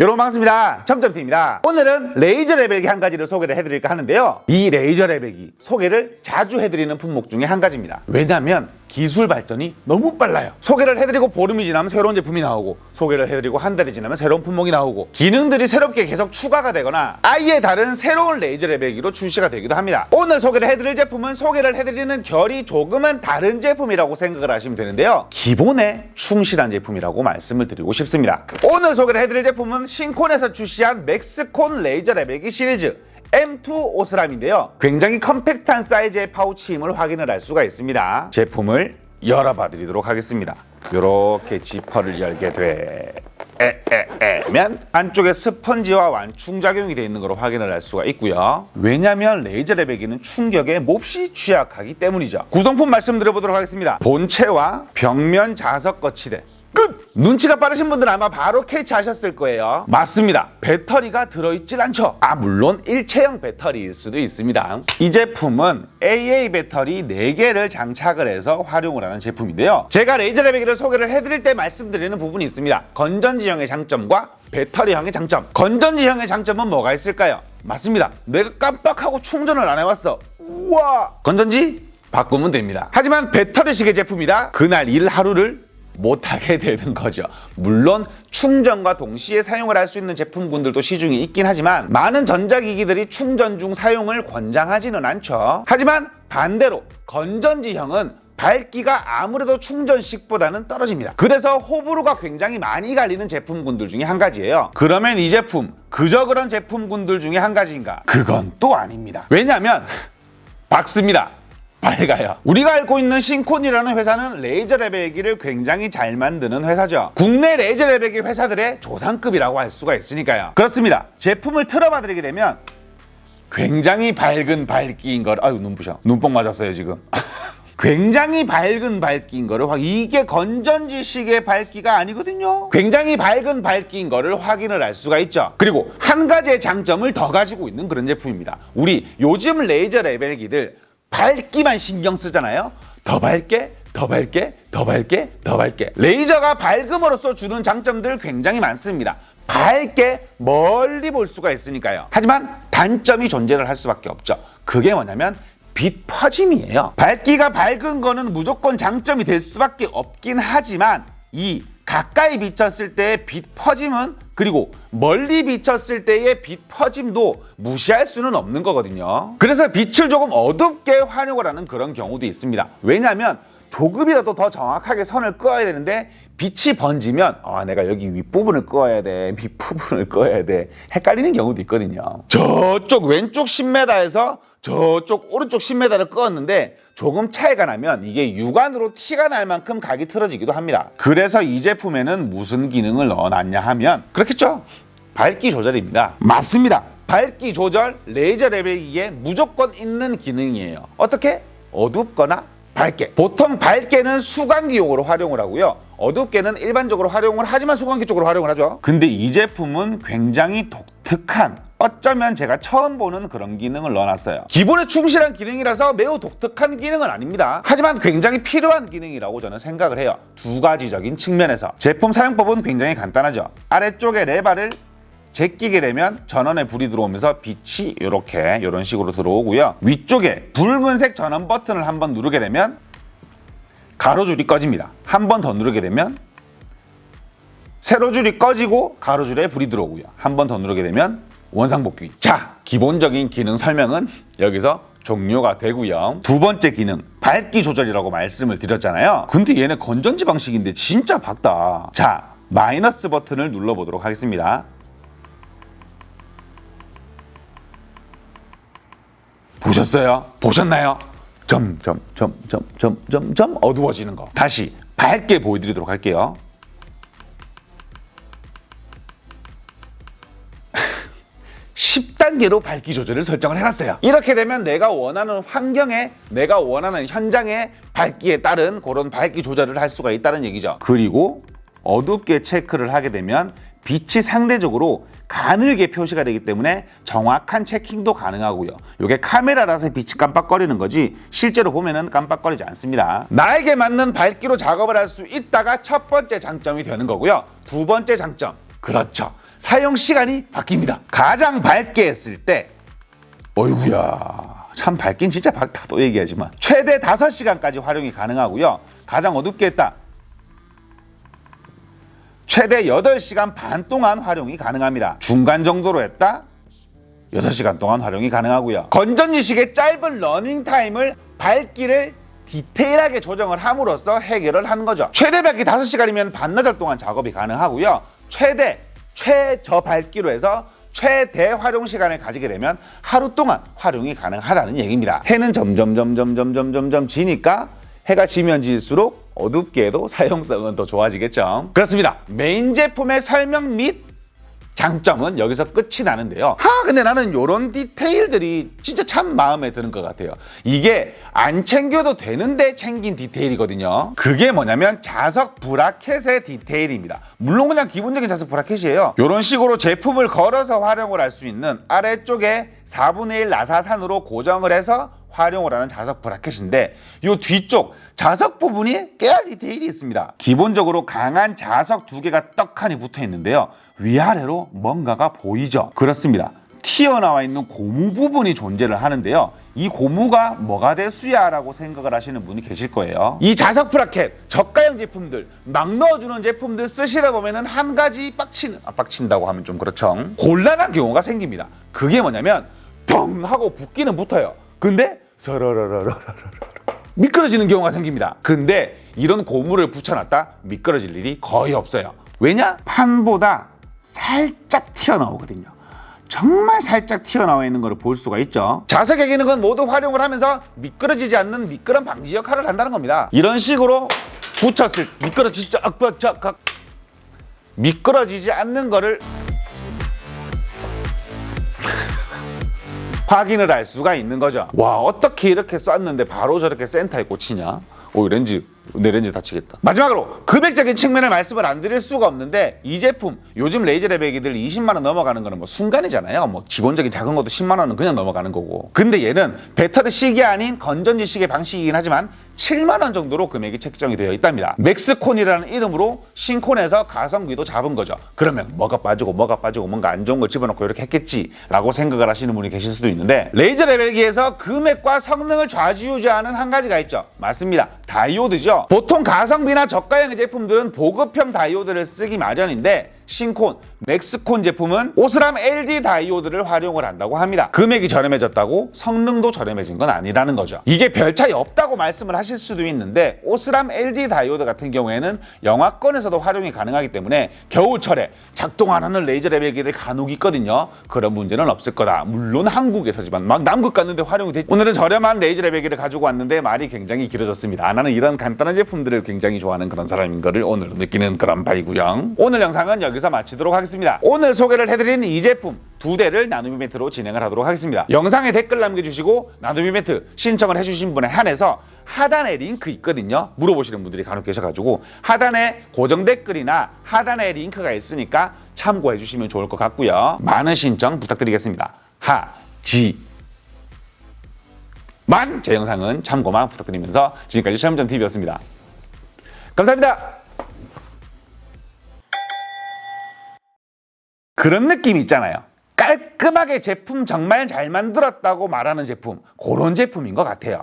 여러분 반갑습니다. 점점팀입니다. 오늘은 레이저 레벨기 한 가지를 소개를 해드릴까 하는데요. 이 레이저 레벨기 소개를 자주 해드리는 품목 중에 한 가지입니다. 왜냐하면 기술 발전이 너무 빨라요. 소개를 해드리고 보름이 지나면 새로운 제품이 나오고 소개를 해드리고 한 달이 지나면 새로운 품목이 나오고 기능들이 새롭게 계속 추가가 되거나 아예 다른 새로운 레이저 레벨기로 출시가 되기도 합니다. 오늘 소개를 해드릴 제품은 소개를 해드리는 결이 조금은 다른 제품이라고 생각을 하시면 되는데요. 기본에 충실한 제품이라고 말씀을 드리고 싶습니다. 오늘 소개를 해드릴 제품은 신콘에서 출시한 맥스콘 레이저 레벨기 시리즈 M2 오스람인데요. 굉장히 컴팩트한 사이즈의 파우치임을 확인을 할 수가 있습니다. 제품을 열어봐 드리도록 하겠습니다. 이렇게 지퍼를 열게 돼. 에에에면 안쪽에 스펀지와 완충 작용이 되어 있는 걸로 확인을 할 수가 있고요. 왜냐하면 레이저 레벨기는 충격에 몹시 취약하기 때문이죠. 구성품 말씀드려보도록 하겠습니다. 본체와 벽면 자석 거치대 끝! 눈치가 빠르신 분들은 아마 바로 캐치하셨을 거예요. 맞습니다. 배터리가 들어있질 않죠. 아, 물론 일체형 배터리일 수도 있습니다. 이 제품은 AA 배터리 4개를 장착을 해서 활용을 하는 제품인데요. 제가 레이저 레벨기를 소개를 해드릴 때 말씀드리는 부분이 있습니다. 건전지형의 장점과 배터리형의 장점. 건전지형의 장점은 뭐가 있을까요? 맞습니다. 내가 깜빡하고 충전을 안 해왔어. 우와! 건전지? 바꾸면 됩니다. 하지만 배터리식의 제품이라 그날 일 하루를 못하게 되는 거죠. 물론 충전과 동시에 사용을 할 수 있는 제품군들도 시중에 있긴 하지만 많은 전자기기들이 충전 중 사용을 권장하지는 않죠. 하지만 반대로 건전지형은 밝기가 아무래도 충전식보다는 떨어집니다. 그래서 호불호가 굉장히 많이 갈리는 제품군들 중에 한 가지예요. 그러면 이 제품 그저 그런 제품군들 중에 한 가지인가? 그건 또 아닙니다. 왜냐하면 박스입니다. 밝아요. 우리가 알고 있는 신콘이라는 회사는 레이저 레벨기를 굉장히 잘 만드는 회사죠. 국내 레이저 레벨기 회사들의 조상급이라고 할 수가 있으니까요. 그렇습니다. 제품을 틀어봐 드리게 되면 굉장히 밝은 밝기인 걸 아유 눈부셔. 눈뽕 맞았어요 지금. 굉장히 밝은 밝기인 거를 확 이게 건전지식의 밝기가 아니거든요. 굉장히 밝은 밝기인 거를 확인을 할 수가 있죠. 그리고 한 가지의 장점을 더 가지고 있는 그런 제품입니다. 우리 요즘 레이저 레벨기들 밝기만 신경 쓰잖아요. 더 밝게, 더 밝게, 더 밝게, 더 밝게. 레이저가 밝음으로써 주는 장점들 굉장히 많습니다. 밝게 멀리 볼 수가 있으니까요. 하지만 단점이 존재를 할 수밖에 없죠. 그게 뭐냐면 빛 퍼짐이에요. 밝기가 밝은 거는 무조건 장점이 될 수밖에 없긴 하지만 이 가까이 비쳤을 때의 빛 퍼짐은 그리고 멀리 비쳤을 때의 빛 퍼짐도 무시할 수는 없는 거거든요. 그래서 빛을 조금 어둡게 활용을 하는 그런 경우도 있습니다. 왜냐하면 조금이라도 더 정확하게 선을 끄어야 되는데 빛이 번지면 아 내가 여기 윗부분을 끄어야 돼 밑부분을 끄어야 돼 헷갈리는 경우도 있거든요. 저쪽 왼쪽 10m에서 저쪽 오른쪽 10m를 끄었는데 조금 차이가 나면 이게 육안으로 티가 날 만큼 각이 틀어지기도 합니다. 그래서 이 제품에는 무슨 기능을 넣어놨냐 하면 그렇겠죠? 밝기 조절입니다. 맞습니다. 밝기 조절 레이저 레벨기에 무조건 있는 기능이에요. 어떻게? 어둡거나 밝게. 보통 밝게는 수광기용으로 활용을 하고요. 어둡게는 일반적으로 활용을 하지만 수광기 쪽으로 활용을 하죠. 근데 이 제품은 굉장히 독특한 어쩌면 제가 처음 보는 그런 기능을 넣어놨어요. 기본에 충실한 기능이라서 매우 독특한 기능은 아닙니다. 하지만 굉장히 필요한 기능이라고 저는 생각을 해요. 두 가지적인 측면에서. 제품 사용법은 굉장히 간단하죠. 아래쪽에 레바를 제끼게 되면 전원에 불이 들어오면서 빛이 이렇게 이런 식으로 들어오고요. 위쪽에 붉은색 전원 버튼을 한번 누르게 되면 가로줄이 꺼집니다. 한 번 더 누르게 되면 세로줄이 꺼지고 가로줄에 불이 들어오고요. 한 번 더 누르게 되면 원상복귀. 자, 기본적인 기능 설명은 여기서 종료가 되고요. 두 번째 기능, 밝기 조절이라고 말씀을 드렸잖아요. 근데 얘네 건전지 방식인데 진짜 밝다. 자, 마이너스 버튼을 눌러보도록 하겠습니다. 보셨어요? 보셨나요? 점점 점 점 점 점 점 어두워지는 거. 다시 밝게 보여드리도록 할게요. 10단계로 밝기 조절을 설정을 해놨어요. 이렇게 되면 내가 원하는 환경에, 내가 원하는 현장의 밝기에 따른 그런 밝기 조절을 할 수가 있다는 얘기죠. 그리고 어둡게 체크를 하게 되면 빛이 상대적으로 가늘게 표시가 되기 때문에 정확한 체킹도 가능하고요. 이게 카메라라서 빛이 깜빡거리는 거지 실제로 보면은 깜빡거리지 않습니다. 나에게 맞는 밝기로 작업을 할 수 있다가 첫 번째 장점이 되는 거고요. 두 번째 장점. 그렇죠. 사용 시간이 바뀝니다. 가장 밝게 했을 때 어이구야 참 밝긴 진짜 밝다 또 얘기하지만 최대 5시간까지 활용이 가능하고요. 가장 어둡게 했다. 최대 8시간 반 동안 활용이 가능합니다. 중간 정도로 했다. 6시간 동안 활용이 가능하고요. 건전지식의 짧은 러닝 타임을 밝기를 디테일하게 조정을 함으로써 해결을 하는 거죠. 최대 밝기 5시간이면 반나절 동안 작업이 가능하고요. 최대 최저 밝기로 해서 최대 활용 시간을 가지게 되면 하루 동안 활용이 가능하다는 얘기입니다. 해는 점점 점점 점점 점점 지니까 해가 지면 질수록 어둡게 해도 사용성은 더 좋아지겠죠. 그렇습니다. 메인 제품의 설명 및 장점은 여기서 끝이 나는데요. 하, 근데 나는 이런 디테일들이 진짜 참 마음에 드는 것 같아요. 이게 안 챙겨도 되는데 챙긴 디테일이거든요. 그게 뭐냐면 자석 브라켓의 디테일입니다. 물론 그냥 기본적인 자석 브라켓이에요. 이런 식으로 제품을 걸어서 활용을 할 수 있는 아래쪽에 4분의 1 나사산으로 고정을 해서 활용을 하는 자석 브라켓인데 이 뒤쪽 자석 부분이 깨알 디테일이 있습니다. 기본적으로 강한 자석 두 개가 떡하니 붙어 있는데요. 위아래로 뭔가가 보이죠. 그렇습니다. 튀어나와 있는 고무 부분이 존재를 하는데요. 이 고무가 뭐가 될수야 라고 생각을 하시는 분이 계실 거예요. 이 자석 브라켓, 저가형 제품들, 막 넣어주는 제품들 쓰시다 보면은 한 가지 빡치는, 아, 빡친다고 하면 좀 그렇죠. 곤란한 경우가 생깁니다. 그게 뭐냐면 덩 하고 붓기는 붙어요. 근데 서러러러러러러 미끄러지는 경우가 생깁니다. 근데 이런 고무를 붙여놨다 미끄러질 일이 거의 없어요. 왜냐? 판보다 살짝 튀어나오거든요. 정말 살짝 튀어나와 있는 것을 볼 수가 있죠. 자석 에 기는 건 모두 활용을 하면서 미끄러지지 않는 미끄럼 방지 역할을 한다는 겁니다. 이런 식으로 붙였을 미끄러지지 악 미끄러지지 않는 거를 확인을 할 수가 있는 거죠. 와 어떻게 이렇게 쐈는데 바로 저렇게 센터에 꽂히냐? 오 렌즈 내 렌즈 다치겠다. 마지막으로 금액적인 측면을 말씀을 안 드릴 수가 없는데 이 제품 요즘 레이저 레벨기들 20만 원 넘어가는 거는 뭐 순간이잖아요. 뭐 기본적인 작은 것도 10만 원은 그냥 넘어가는 거고. 근데 얘는 배터리 시계 아닌 건전지 시계 방식이긴 하지만 7만 원 정도로 금액이 책정이 되어 있답니다. 맥스콘이라는 이름으로 신콘에서 가성비도 잡은 거죠. 그러면 뭐가 빠지고 뭐가 빠지고 뭔가 안 좋은 걸 집어넣고 이렇게 했겠지라고 생각을 하시는 분이 계실 수도 있는데 레이저 레벨기에서 금액과 성능을 좌지우지하는 한 가지가 있죠. 맞습니다. 다이오드죠. 보통 가성비나 저가형 제품들은 보급형 다이오드를 쓰기 마련인데 신콘, 맥스콘 제품은 오스람 LD 다이오드를 활용을 한다고 합니다. 금액이 저렴해졌다고 성능도 저렴해진 건 아니라는 거죠. 이게 별 차이 없다고 말씀을 하실 수도 있는데 오스람 LD 다이오드 같은 경우에는 영화권에서도 활용이 가능하기 때문에 겨울철에 작동 안 하는 레이저 레벨기들 간혹 있거든요. 그런 문제는 없을 거다. 물론 한국에서지만 막 남극 갔는데 활용이 되지. 오늘은 저렴한 레이저 레벨기를 가지고 왔는데 말이 굉장히 길어졌습니다. 나는 이런 간단한 제품들을 굉장히 좋아하는 그런 사람인 거를 오늘 느끼는 그런 바이고요. 오늘 영상은 여기서 마치도록 하겠습니다. 오늘 소개를 해드린 이 제품 두 대를 나눔 이벤트로 진행을 하도록 하겠습니다. 영상에 댓글 남겨주시고 나눔 이벤트 신청을 해주신 분에 한해서 하단에 링크 있거든요. 물어보시는 분들이 간혹 계셔가지고 하단에 고정 댓글이나 하단에 링크가 있으니까 참고해 주시면 좋을 것 같고요. 많은 신청 부탁드리겠습니다. 하지 만 제 영상은 참고만 부탁드리면서 지금까지 시험점 TV였습니다. 감사합니다. 그런 느낌 있잖아요. 깔끔하게 제품 정말 잘 만들었다고 말하는 제품 그런 제품인 것 같아요.